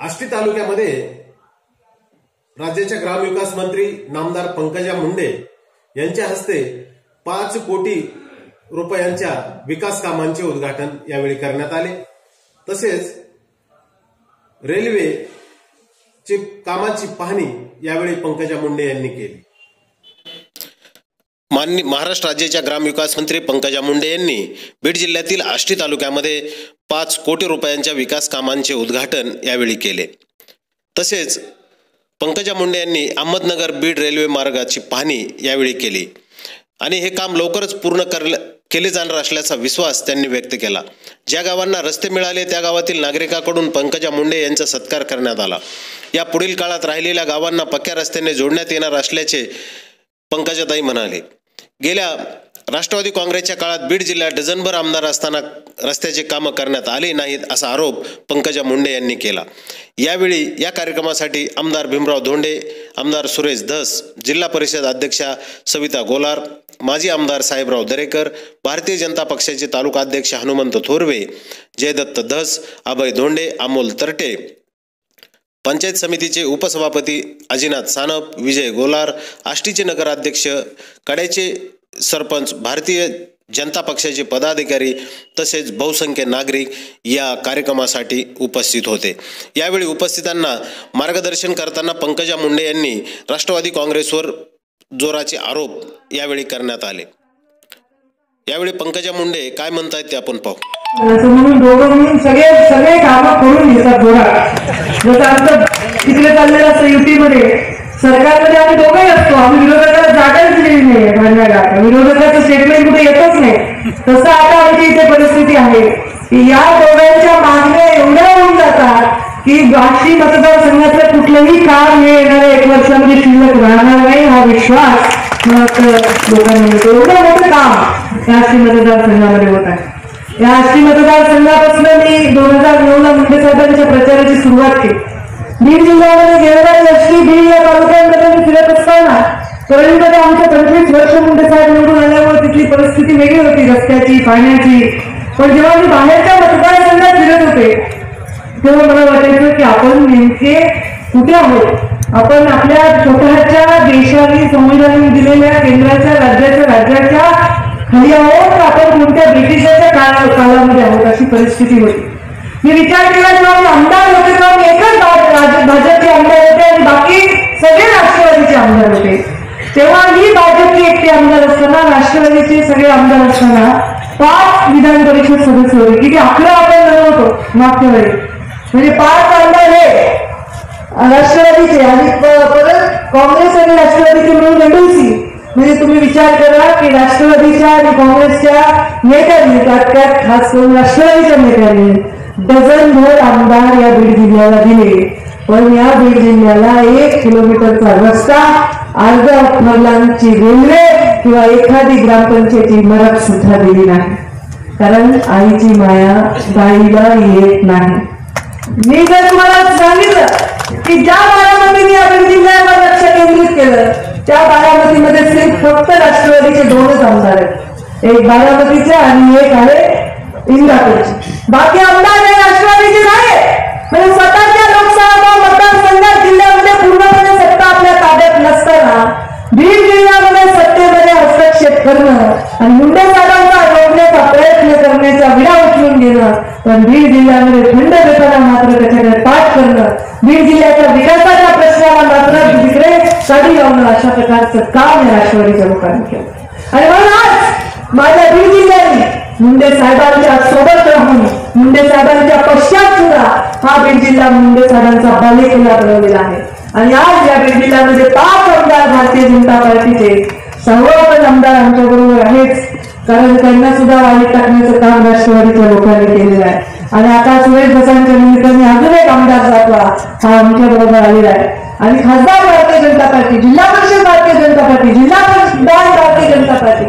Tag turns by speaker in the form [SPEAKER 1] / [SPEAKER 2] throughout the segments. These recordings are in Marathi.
[SPEAKER 1] आष्टी तालुक्यामध्ये राज्याच्या ग्रामविकास मंत्री नामदार पंकजा मुंडे यांच्या हस्ते पाच कोटी रुपयांच्या विकास कामांचे उद्घाटन यावेळी करण्यात आले. तसेच रेल्वेची कामाची पाहणी यावेळी पंकजा मुंडे यांनी केली.
[SPEAKER 2] मान्य महाराष्ट्र राज्याच्या ग्रामविकास मंत्री पंकजा मुंडे यांनी बीड जिल्ह्यातील आष्टी तालुक्यामध्ये पाच कोटी रुपयांच्या विकास कामांचे उद्घाटन यावेळी केले. तसेच पंकजा मुंडे यांनी अहमदनगर बीड रेल्वे मार्गाची पाहणी यावेळी केली. आणि हे काम लवकरच पूर्ण करल केले जाणार असल्याचा विश्वास त्यांनी व्यक्त केला. ज्या गावांना रस्ते मिळाले त्या गावातील नागरिकाकडून पंकजा मुंडे यांचा सत्कार करण्यात आला. या पुढील काळात राहिलेल्या गावांना पक्क्या रस्त्याने जोडण्यात येणार असल्याचे पंकजाताई म्हणाले. गेल्या राष्ट्रवादी काँग्रेसच्या काळात बीड जिल्ह्यात डझनभर आमदार असताना रस्त्याचे कामं करण्यात आले नाहीत असा आरोप पंकजा मुंडे यांनी केला. यावेळी या कार्यक्रमासाठी आमदार भीमराव धोंडे आमदार सुरेश धस जिल्हा परिषद अध्यक्षा सविता गोलार माजी आमदार साहेबराव दरेकर भारतीय जनता पक्षाचे तालुका अध्यक्ष हनुमंत थोरवे जयदत्त धस अभय धोंडे अमोल तरटे पंचायत समितीचे उपसभापती अजिनाथ सानप विजय गोलार आष्टीचे नगराध्यक्ष कड्याचे सरपंच भारतीय जनता पक्षाचे पदाधिकारी तसेच बहुसंख्य नागरिक या कार्यक्रमासाठी उपस्थित होते. यावेळी उपस्थितांना मार्गदर्शन करताना पंकजा मुंडे यांनी राष्ट्रवादी काँग्रेसवर जोराचे आरोप यावेळी करण्यात आले. यावेळी पंकजा मुंडे काय म्हणतायत ते आपण पाहू.
[SPEAKER 3] सगळे सगळे कामं करून घेतात जसं आमचं तिकडे चाललेलं असतं युतीमध्ये सरकारमध्ये आम्ही दोघंही असतो. आम्ही विरोधकाला जागाच दिलेली नाही भांडणाला विरोधकाचं स्टेटमेंट कुठे येतच नाही. तसं आता आमची इथे परिस्थिती आहे की या दोघांच्या मागण्या एवढ्या होऊन जातात की वाशी मतदारसंघातलं कुठलंही काम हे येणाऱ्या एक वर्षामध्ये शिल्लक राहणार नाही हा विश्वास लोकांनी मिळतो एवढं मोठं काम या मतदारसंघामध्ये होत आहे. या आष्टी मतदारसंघापासून मी दोन हजार नऊ ला मुंडे साहेबांच्या प्रचाराची सुरुवात केली. बीड जिल्ह्यामध्ये गेलेल्या वर्षी बीड या तालुक्यांमध्ये मी फिरत असताना परळीमध्ये आमच्या पंचवीस वर्ष मुंडे साहेब निवडून आल्यामुळे तिथली परिस्थिती वेगळी होती रस्त्याची पाण्याची. पण जेव्हा मी बाहेरच्या मतदारसंघात फिरत होते तेव्हा मला वाटायचं की आपण नेमके कुठे आहोत? आपण आपल्या स्वतःच्या देशाने संविधानाने दिलेल्या केंद्राच्या राज्याच्या राज्याच्या खाली आहोत का आपण कोणत्या ब्रिटिशाच्या काळा काळामध्ये आहोत? अशी परिस्थिती होती. मी विचार केला जेव्हा मी आमदार होते तेव्हा मी एकच राज- भाजपचे आमदार होते आणि बाकी सगळे राष्ट्रवादीचे आमदार होते. तेव्हा ही भाजपची एकटे आमदार असताना राष्ट्रवादीचे सगळे आमदार असताना पाच विधान परिषद सदस्य होते. किती अकरा आपण नव्हतो होतो मागच्या वेळी. म्हणजे पाच आमदार हे राष्ट्रवादीचे आणि परत काँग्रेस आणि राष्ट्रवादीचे मिळून एमएलसी म्हणजे तुम्ही विचार करा की राष्ट्रवादीच्या आणि काँग्रेसच्या नेत्यांनी त्यात त्यात खास करून राष्ट्रवादीच्या नेत्यांनी डझनभर आमदार या बीड जिल्ह्याला दिले. पण या बीड जिल्ह्याला एक किलोमीटरचा रस्ता अर्ध्या फरलांची रेल्वे किंवा एखादी ग्रामपंचायती इमारत सुद्धा दिली नाही. कारण आईची माया बाईला येत नाही. मी जर तुम्हाला सांगितलं की ज्या बारामतीने आपण जिल्ह्यावर लक्ष केंद्रित केलं त्या बारामतीमध्ये सिर्फ फक्त राष्ट्रवादीचे दोनच आमदार आहेत. एक बारामतीचे आणि एक आहे इंदापूरचे. बाकी आमदार हे राष्ट्रवादीचे नाही म्हणजे स्वतःच्या लोकसभा मतदारसंघात जिल्ह्यामध्ये पूर्णपणे सत्ता आपल्या ताब्यात नसताना बीड जिल्ह्यामध्ये सत्तेमध्ये हस्तक्षेप करणं आणि मुंडे साहेबांचा रोखण्याचा प्रयत्न करण्याचा विडा उचलून घेणं पण बीड जिल्ह्यामध्ये थंड देताना मात्र त्याच्याकडे पाठ करणं बीड जिल्ह्याच्या विकासाच्या प्रश्नाला मात्र तिकडे कधी लावणं अशा प्रकारचं काम या राष्ट्रवादीच्या लोकांनी केलं. आणि म्हणून आज माझ्या बीड जिल्ह्याने मुंडे साहेबांच्या सोबत राहून मुंडे साहेबांच्या पश्चात सुद्धा हा बीड जिल्हा मुंडे साहेबांचा बालेकिल्ला बनवलेला आहे. आणि आज या बीड जिल्ह्यामध्ये पाच आमदार भारतीय जनता पार्टीचे सर्वपण आमदार आमच्या बरोबर आहेच कारण त्यांना सुद्धा वाईट टाकण्याचं काम राष्ट्रवादीच्या लोकांनी केलेलं आहे. आणि आता सुरेश भसांच्या निमित्ताने अजून एक आमदार जातला हा आमच्या बरोबर आलेला आहे. आणि खासदार भारतीय जनता पार्टी जिल्हा परिषद भारतीय जनता पार्टी जिल्हा परिषद भारतीय जनता पार्टी.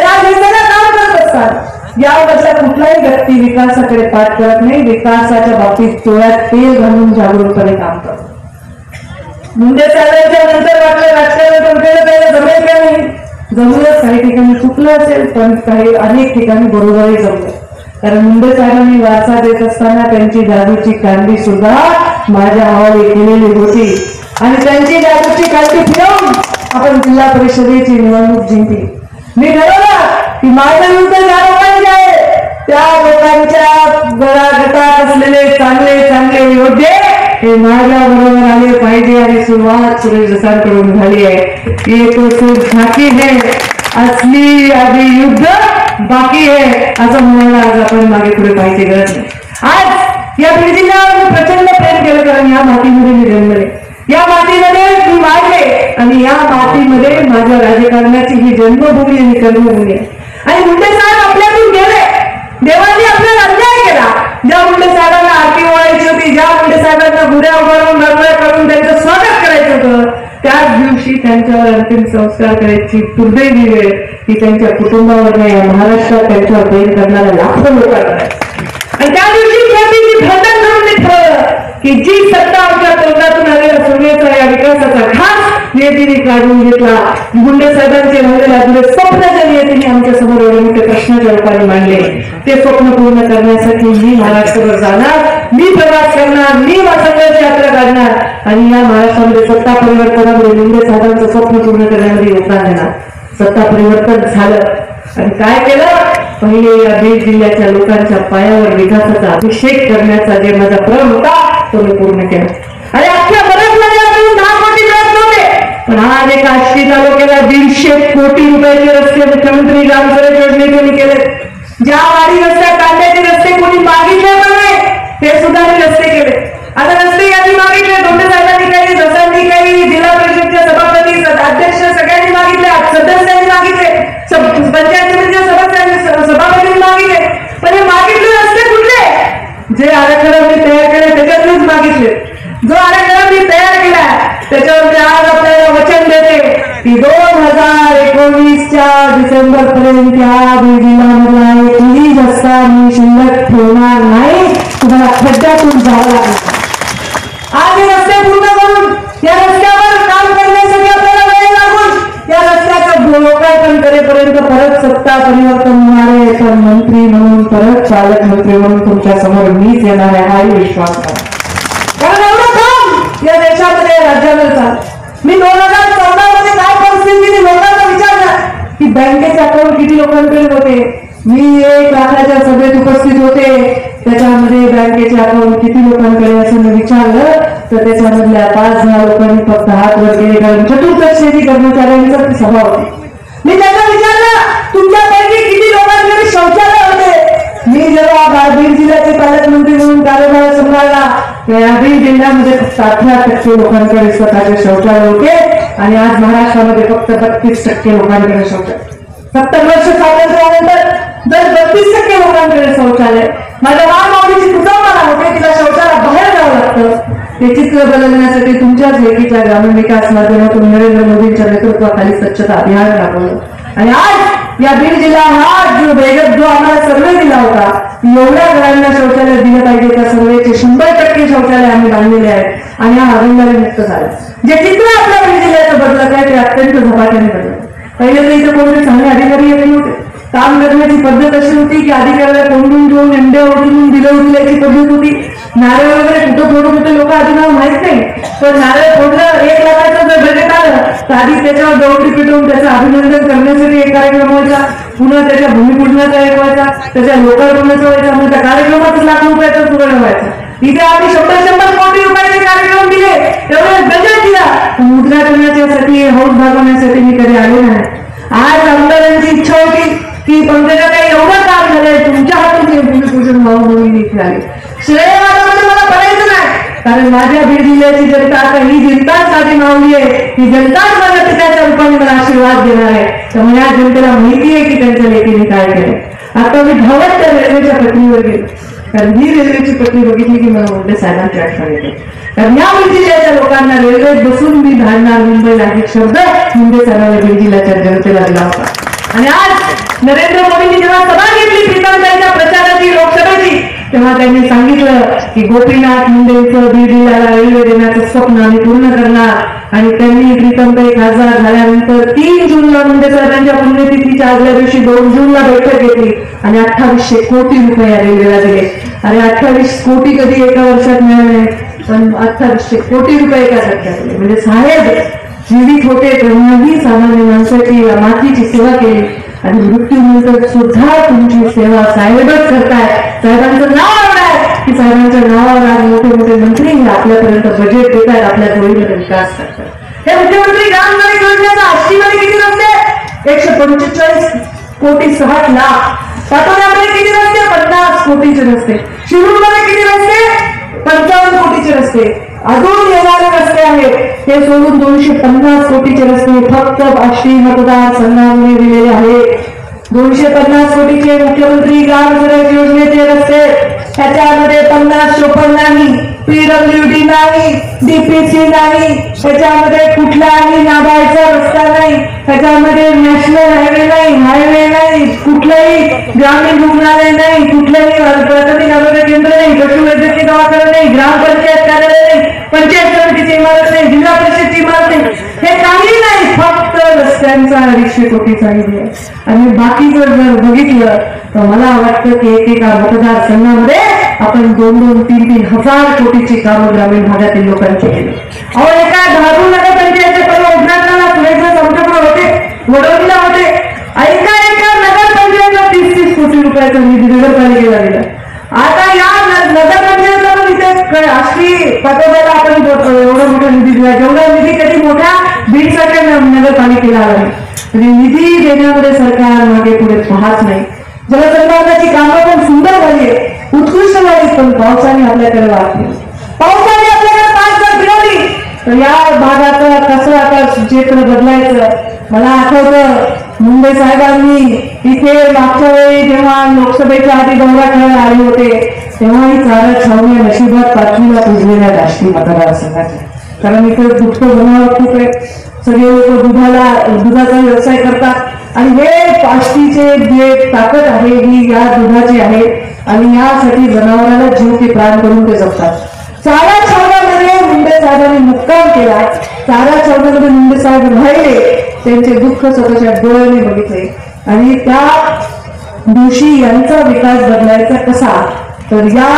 [SPEAKER 3] आणि काम करत असतात. यावरचा कुठलाही व्यक्ती विकासाकडे पाठ करत नाही विकासाच्या बाबतीत डोळ्यात तेल घालून जागरूकपणे काम करतो. मुंडे साहेबांच्या नंतर वाटलं राजकारण कंपेअर जमेल का नाही? जमलं काही ठिकाणी चुकलं असेल पण काही अनेक ठिकाणी बरोबरही जमलं. कारण मुंडे साहेबांनी वारसा देत असताना त्यांची दादूची कांडी सुद्धा माझ्या हवाली केलेली होती. आणि त्यांची त्या गोष्टी फिरवून आपण जिल्हा परिषदेची निवडणूक जिंकली. मी ठरवलं की माझ्या विरुद्ध ज्या लोकांचे आहे. त्या लोकांच्या गटात असलेले चांगले चांगले योद्धे हे माझ्या बरोबर आले पाहिजे आणि सुरुवात सुरेश जसांकडून झाली आहे. एक सूर झाकी हे. असली आधी युद्ध बाकी आहे. असं म्हणायला आज आपण मागे पुढे पाहिजे गरज नाही. आज या पिढीला मी प्रचंड प्रेम केलं कारण या मातीमध्ये मी जन्मले. या मातीमध्ये मी वाढले आणि या मातीमध्ये माझ्या राजकारणाची ही जन्मभूमी आणि कर्मभूमी आहे. आणि मुंडे साहेब आपल्यातून गेले. देवानी आपल्याला अन्याय केला. ज्या मुंडे साहेबांना आरती ओळायची होती ज्या मुंडे साहेबांना गुऱ्या उभारून गडबड करून त्यांचं स्वागत करायचं होतं त्याच दिवशी त्यांच्यावर अंतिम संस्कार करायची दुर्दैवी वेळ ही त्यांच्या कुटुंबावर नाही महाराष्ट्रात त्यांच्यावर प्रेम करणाऱ्या लाखो लोकांना आणि त्या दिवशी खेळीची भांडण करून की जी सत्ता आमच्या तोंडातून आलेल्या सोन्याचा या विकासाचा खास घास नियतीने काढून घेतला. गुंडे साहेबांचे राहिलेले आपले स्वप्न जरी तिने आमच्यासमोर एवढे मोठे प्रश्नाच्या रूपाने मांडले. ते स्वप्न पूर्ण करण्यासाठी मी महाराष्ट्रावर जाणार मी प्रवास करणार मी संघर्ष यात्रा काढणार आणि या महाराष्ट्रामध्ये सत्ता परिवर्तनामध्ये मुंडे साहेबांचं स्वप्न पूर्ण करण्यामध्ये योगदान देणार. सत्ता परिवर्तन झालं. आणि काय केलं? पहिले या बीड जिल्ह्याच्या लोकांच्या पायावर विकासाचा अभिषेक करण्याचा जे माझा क्रम होता तो मी पूर्ण केला. आणि अख्ख्या पण आज एका आष्टी तालुक्याला दीडशे कोटी रुपयाचे रस्ते मुख्यमंत्री ग्राम सडक योजनेतून केले ज्या वाडी रस्त्या काढण्याचे रस्ते कोणी मागितले पण नाही ते सुद्धा रस्ते केले आता आज हे रस्ते पूर्ण करून या रस्त्यावर काम करण्यासाठी आपल्याला वेळ लागून या रस्त्याचं लोकार्पण करेपर्यंत परत सत्ता परिवर्तन तर मंत्री म्हणून परत पालकमंत्री म्हणून तुमच्यासमोर मीच येणार आहे हाही विश्वास करा कारण एवढं काम या देशामध्ये या राज्यामध्ये मी दोन हजार चौदा मध्ये काय परिस्थितीने लोकांना की बँकेचे अकाउंट किती लोकांकडे होते? मी एक लाखाच्या सभेत उपस्थित होते. त्याच्यामध्ये बँकेच्या अकाउंट किती लोकांकडे असं मी विचारलं तर त्याच्यामधल्या पाच दहा लोकांनी फक्त हात वर केले कारण चतुर्थ कर्मचाऱ्यांचा ती सभा होती. मी त्यांना विचारलं तुमच्यापैकी किती लोकांकडे शौचालय होते? मी जेव्हा बीड जिल्ह्याचे पालकमंत्री म्हणून कार्यभार सांभाळला तेव्हा बीड जिल्ह्यामध्ये फक्त अठरा टक्के लोकांकडे स्वतःचे शौचालय होते आणि आज महाराष्ट्रामध्ये फक्त बत्तीस टक्के लोकांकडे शौचालय. सत्तर वर्ष स्वातंत्र्यानंतर दर बत्तीस टक्के लोकांकडे शौचालय माझ्या मामावडीची कुटुंबाला होते तिला शौचालय बाहेर जावं लागतं ते बदलण्यासाठी तुमच्याच लेखीच्या ग्रामीण विकास माध्यमातून नरेंद्र मोदींच्या नेतृत्वाखाली स्वच्छता अभियान राबवलं. आणि आज या बीड जिल्हा हा जो वेगत जो आम्हाला सर्वे दिला होता एवढ्या घरांना शौचालय दिलं पाहिजे त्या सर्वेचे शंभर टक्के शौचालय आम्ही बांधलेले आहेत आणि हा अरंगाने मुक्त झाला. जे चित्र आपल्या बीड जिल्ह्याचं बदलत आहे ते अत्यंत झपाट्याने बदलत पहिले तर इथे कोणते चांगले अधिकारी येत नव्हते. काम करण्याची पद्धत अशी होती की अधिकाऱ्याला कोंडून घेऊन अंड्या ओढून दिलं उचलायची पद्धत होती. नारळ वगैरे कुठं फोडून कुठे लोक आधी नाव माहीत नाही. पण नारळ फोडलं एक लाखाचं जर बजेट आलं तर आधी त्याच्यावर दौडी पिटवून त्याचं अभिनंदन करण्यासाठी एक कार्यक्रम व्हायचा पुन्हा त्याच्या भूमिपूजनाचा एक व्हायचा त्याच्या लोकार्पणाचा व्हायचा म्हणजे त्या कार्यक्रमातच लाख रुपयाचा सुवर्ण व्हायचा. तिथे आम्ही शंभर शंभर कोटी रुपयाचे कार्यक्रम दिले. तेवढे बजेट दिला. पण उद्घाटनाच्यासाठी हौस भागवण्यासाठी मी कधी आलो आणि माझ्या बीड जिल्ह्याची जनता आता ही जनताच माझी मावली आहे? ही जनताच मला पित्याच्या रूपाने मला आशीर्वाद देणार आहे. त्यामुळे या जनतेला माहिती आहे की त्यांच्या लेखीने काय केलं. आता मी धावत त्या रेल्वेच्या पत्नीवर गेलो. कारण ही रेल्वेची पत्नी बघितली की मला म्हणते साहेबांची आठवण येते. कारण या बीड जिल्ह्याच्या लोकांना रेल्वेत बसून मी धाडणार मुंबईला हे शब्द मुंबई साहेबांना बीड जिल्ह्याच्या जनतेला दिला होता. आणि आज नरेंद्र मोदींनी जेव्हा सभा घेतली प्रीतमताईच्या प्रचाराची लोकसभेची तेव्हा त्यांनी सांगितलं की गोपीनाथ मुंडेंचं बीड जिल्ह्याला रेल्वे देण्याचं स्वप्न आम्ही पूर्ण करणार. आणि त्यांनी प्रीतमताई खासदार झाल्यानंतर तीन जूनला मुंडे साहेबांच्या पुण्यतिथीच्या आदल्या दिवशी दोन जूनला बैठक घेतली. आणि अठ्ठावीसशे कोटी रुपये या रेल्वेला दिले. आणि अठ्ठावीस कोटी कधी एका वर्षात मिळाले? पण अठ्ठावीसशे कोटी रुपये एका झटक्यात म्हणजे साहेब जीवित होते तेव्हाही सामान्य माणसाची या मातीची सेवा केली. आणि मृत्यूनंतर सुद्धा तुमची सेवा साहेबच करताय साहेबांचं नाव आवडाय की साहेबांच्या नावावर आज मोठे मोठे मंत्री आपल्यापर्यंत बजेट देतात आपल्या जोडीमध्ये विकास करतात हे मुख्यमंत्री ग्राम योजनेचा आशीर्वाद किती रस्ते एकशे पंचेचाळीस कोटी साठ लाख. पाटोद्यामध्ये किती रस्ते पन्नास कोटीचे रस्ते शिरूरमध्ये किती रस्ते पंचावन्न कोटीचे रस्ते अजून येणारे रस्ते आहेत. ते सोडून दोनशे पन्नास कोटीचे रस्ते फक्त आष्टी मतदार दिलेले आहेत. दोनशे पन्नास कोटीचे मुख्यमंत्री ग्राम स्वराज योजनेचे रस्ते त्याच्यामध्ये पन्नास चोपन्न नाही पीडब्ल्यू डी नाही डीपीसी नाही. त्याच्यामध्ये कुठलाही नाबायचा रस्ता नाही. त्याच्यामध्ये नॅशनल हायवे नाही हायवे नाही कुठलंही ग्रामीण रुग्णालय नाही कुठलंही प्राथमिक आरोग्य केंद्र नाही पशुवैद्यकीय दवाखाना नाही ग्रामपंचायत पंचायत समितीची इमारत नाही जिल्हा परिषदची इमारत नाही. हे काही नाही फक्त रस्त्यांचा कोटीचा निधी आहे आणि बाकी जर जर बघितलं तर मला वाटतं की एकेका मतदारसंघामध्ये आपण दोन दोन तीन तीन हजार कोटीची कामं ग्रामीण भागातील लोकांची केली. अहो एका धारू नगर पंचायतचे परवा उद्घाटनाला सुरेश आमच्याकडे होते. वडोदीला होते ऐका एका नगर पंचायतला तीस तीस कोटी रुपयाचा निधी नगरपालिकेला दिला आता या न- नगर पंचायतला पण इथे क- आष्टी पाठवल्याला आपण ब- एवढा मोठा निधी दिला जेवढा निधी कधी मोठ्या बीडसारख्या न- नगरपालिकेला आला म्हणजे निधी देण्यामध्ये सरकार मागे पुढे पाहत नाही. जलसंधारणाची कामं पण सुंदर झाली उत्कृष्ट झाली पण पावसाने आपल्याकडे वाट पावसाने आपल्याकडे पाच जर फिरवली. तर या भागाचं कसं आता चित्र बदलायचं? मला आठवतं मुंबई साहेबांनी इथे मागच्या वेळी जेव्हा लोकसभेच्या आधी दौरा करायला आले होते तेव्हाही चारा छावण्या नशिबात पाचवीला पुजलेल्या राष्ट्रीय मतदारसंघाच्या कारण इथे दुःख जनावर खूप आहे. सगळे लोक दुधाला दुधाचा व्यवसाय करतात. आणि हे पाष्टीचे जे ताकद आहे ही या दुधाची आहे. आणि यासाठी जनावराला जीव ते प्राण करून ते जपतात चारा छावण्यामध्ये मुंडे साहेबांनी मुक्काम केला. चारा छावण्यामध्ये मुंडे साहेब राहिले. त्यांचे दुःख स्वतःच्या डोळ्याने बघितले. आणि त्या दिवशी यांचा विकास बदलायचा कसा? तर या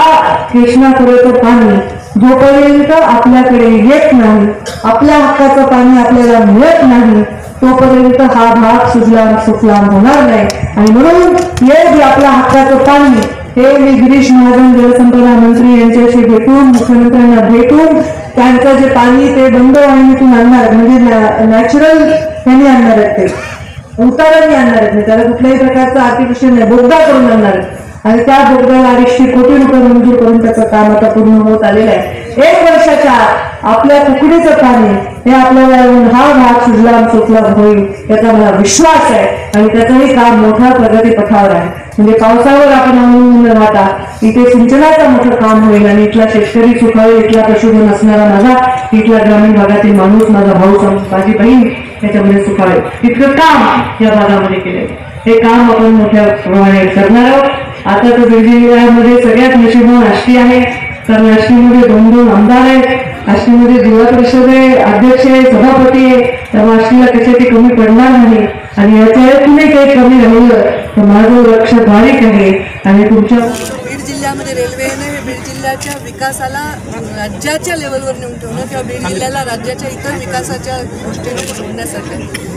[SPEAKER 3] कृष्णापुरेचं पाणी जोपर्यंत आपल्याकडे येत नाही आपल्या हक्काचं पाणी आपल्याला मिळत नाही तोपर्यंत हा भाग सुजलाम सुफलाम होणार नाही. आणि म्हणून हे जे आपल्या हक्काचं पाणी हे मी गिरीश महाजन जलसंपदा मंत्री यांच्याशी भेटून मुख्यमंत्र्यांना भेटून त्यांचं जे पाणी ते बंद वाहिनीतून आणणार म्हणजे नॅचरल यांनी आणणार आहेत ते. उताराने आणणार आहेत त्याला कुठल्याही प्रकारचं आर्टिफिशियल नाही बोगदा करून आणणार आहेत. आणि त्या बोगद्याला अडीचशे कोटी रुपये मंजूर करून त्याचं काम आता पूर्ण होत आलेलं आहे एक वर्षाच्या आपल्या कुकडीचं पाणी हे आपल्याला येऊन हा भाग सुजलाम सुफलाम होईल याचा मला विश्वास आहे. आणि त्याचंही काम मोठ्या प्रगतीपथावर आहे. म्हणजे पावसावर आपण अवलंबून राहता इथे सिंचनाचं मोठं काम होईल आणि इथला शेतकरी सुखावेल इथला पशुधन असणारा माझा इथला ग्रामीण भागातील माणूस माझा भाऊ माझी बहीण याच्यामध्ये सुखावेल इतकं काम या भागामध्ये केले हे काम आपण मोठ्या प्रमाणे करणार आहोत. आता तर बीड सगळ्यात मोठी म्हणून आष्टी आहे. कारण आष्टीमध्ये दोन दोन आमदार आहेत. आष्टीमध्ये जिल्हा परिषद आहे अध्यक्ष आहे सभापती आहे. त्यामुळे आष्टीला त्याच्यासाठी कमी पडणार नाही. आणि याच्यातूनही काही कमी राहिलं तर माझं लक्ष बारीक आहे. आणि तुमच्या
[SPEAKER 4] जिल्ह्यामध्ये रेल्वेने हे बीड जिल्ह्याच्या विकासाला राज्याच्या लेवलवर नेऊन ठेवणं किंवा बीड जिल्ह्याला राज्याच्या इतर विकासाच्या गोष्टी शोधण्यासाठी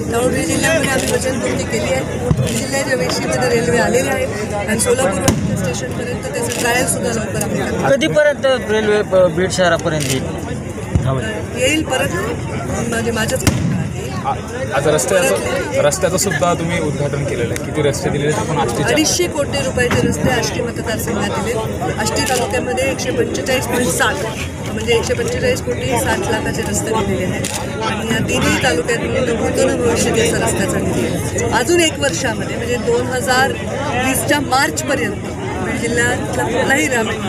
[SPEAKER 4] त्यामुळे बीड जिल्ह्यामध्ये आम्ही वचनपूर्ती केली आहे बीड जिल्ह्याच्या वेशीमध्ये रेल्वे आलेली आहे आणि सोलापूर स्टेशनपर्यंत त्याचं ट्रायल सुद्धा लवकर आम्ही.
[SPEAKER 5] कधीपर्यंत रेल्वे बीड शहरापर्यंत येईल.
[SPEAKER 4] येईल परत. म्हणजे माझ्याच
[SPEAKER 6] आ- आज रस्त्याचं रस्त्याचं सुद्धा तुम्ही उद्घाटन केलेलं आहे. किती रस्ते दिलेले आपण
[SPEAKER 4] अडीचशे कोटी रुपयाचे रस्ते आष्टी मतदारसंघात दिले आष्टी तालुक्यामध्ये एकशे पंचेचाळीस पॉईंट साठ म्हणजे एकशे पंचेचाळीस कोटी साठ लाखाचे रस्ते दिलेले आहेत. आणि या तिन्ही तालुक्यात नूतन भविष्यतेचा रस्त्याचा निधी आहे. अजून एक वर्षामध्ये म्हणजे दोन हजार वीसच्या मार्चपर्यंत जिल्ह्यातला कुठलाही ग्रामीण